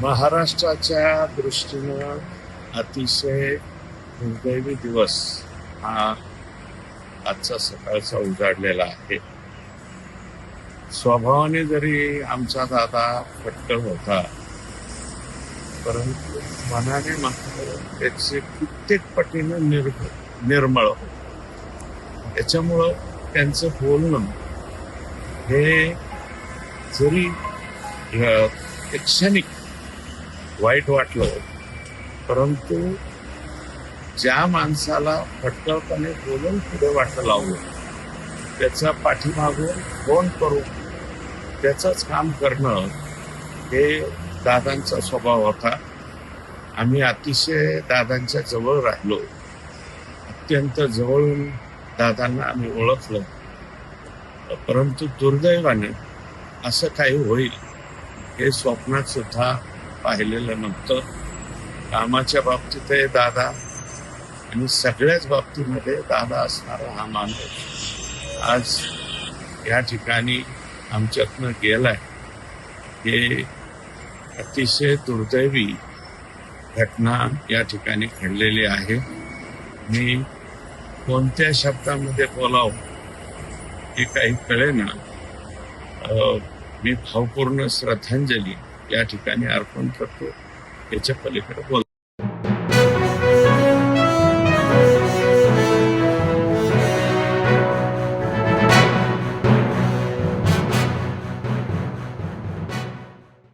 महाराष्ट्राच्या दृष्टीनं अतिशय दुर्दैवी दिवस हा आजचा सकाळचा उजाडलेला आहे. स्वभावाने जरी आमचा दादा पट्ट होता परंतु मनाने मात्र त्याचे कित्येक पटीनं निर्भ निर्मळ होत. त्याच्यामुळं त्यांचं बोलणं हे जरी एक क्षणिक वाईट वाटलं परंतु ज्या माणसाला फटकळपणे बोलून पुढे वाटं लावलं त्याचा पाठीमागून फोन करून त्याचंच काम करणं हे दादांचा स्वभाव होता. आम्ही अतिशय दादांच्या जवळ राहिलो. अत्यंत जवळून दादांना आम्ही ओळखलं. परंतु दुर्दैवाने असं काही होईल हे स्वप्नात सुद्धा पाहिलेलं नव्हतं. कामाच्या बाबतीत दादा आणि सगळ्याच बाबतीमध्ये दादा असणारा हा माणूस आज या ठिकाणी आमच्यातनं गेलाय. हे अतिशय दुर्दैवी घटना या ठिकाणी घडलेली आहे. मी कोणत्या शब्दामध्ये बोलावं हे काही कळेना. मी भावपूर्ण श्रद्धांजली या ठिकाणी अर्पण करतो. याच्या पलीकडे बोल